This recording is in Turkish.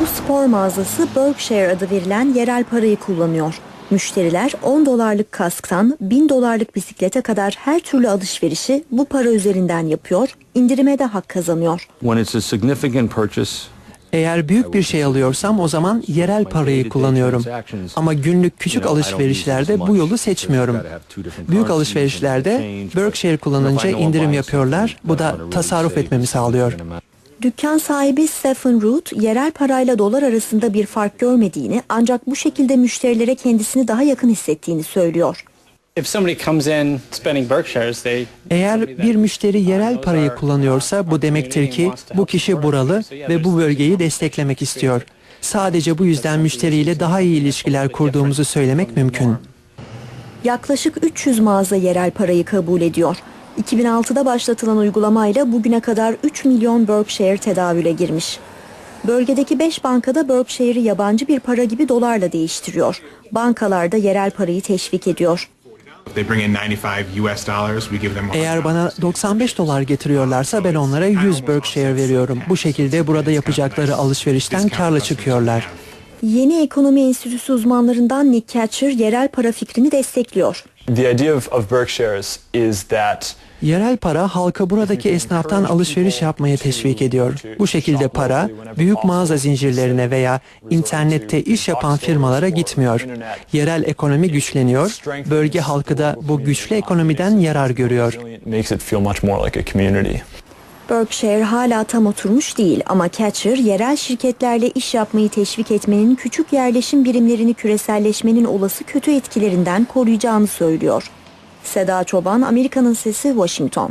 Bu spor mağazası Berkshire adı verilen yerel parayı kullanıyor. Müşteriler 10 dolarlık kasktan 1000 dolarlık bisiklete kadar her türlü alışverişi bu para üzerinden yapıyor, indirime de hak kazanıyor. When it's a significant purchase, Eğer büyük bir şey alıyorsam o zaman yerel parayı kullanıyorum. Ama günlük küçük alışverişlerde bu yolu seçmiyorum. Büyük alışverişlerde Berkshire kullanınca indirim yapıyorlar. Bu da tasarruf etmemi sağlıyor. Dükkan sahibi Stephen Root, yerel parayla dolar arasında bir fark görmediğini ancak bu şekilde müşterilere kendisini daha yakın hissettiğini söylüyor. Eğer bir müşteri yerel parayı kullanıyorsa bu demektir ki bu kişi buralı ve bu bölgeyi desteklemek istiyor. Sadece bu yüzden müşteriyle daha iyi ilişkiler kurduğumuzu söylemek mümkün. Yaklaşık 300 mağaza yerel parayı kabul ediyor. 2006'da başlatılan uygulamayla bugüne kadar 3 milyon Berkshire tedavüle girmiş. Bölgedeki 5 bankada Berkshire'ı yabancı bir para gibi dolarla değiştiriyor. Bankalar da yerel parayı teşvik ediyor. If they bring in 95 US dollars, we give them Eğer bana 95 dolar getiriyorlarsa ben onlara 100 Berkshire veriyorum. Bu şekilde burada yapacakları alışverişten karlı çıkıyorlar. Yeni Ekonomi Enstitüsü uzmanlarından Nick Catcher yerel para fikrini destekliyor. The idea of, of Berkshire's is that Yerel para halka buradaki esnaftan alışveriş yapmaya teşvik ediyor. Bu şekilde para büyük mağaza zincirlerine veya internette iş yapan firmalara gitmiyor. Yerel ekonomi güçleniyor, bölge halkı da bu güçlü ekonomiden yarar görüyor. Berkshire hala tam oturmuş değil ama Catcher yerel şirketlerle iş yapmayı teşvik etmenin küçük yerleşim birimlerini küreselleşmenin olası kötü etkilerinden koruyacağını söylüyor. Seda Çoban, Amerika'nın Sesi, Washington.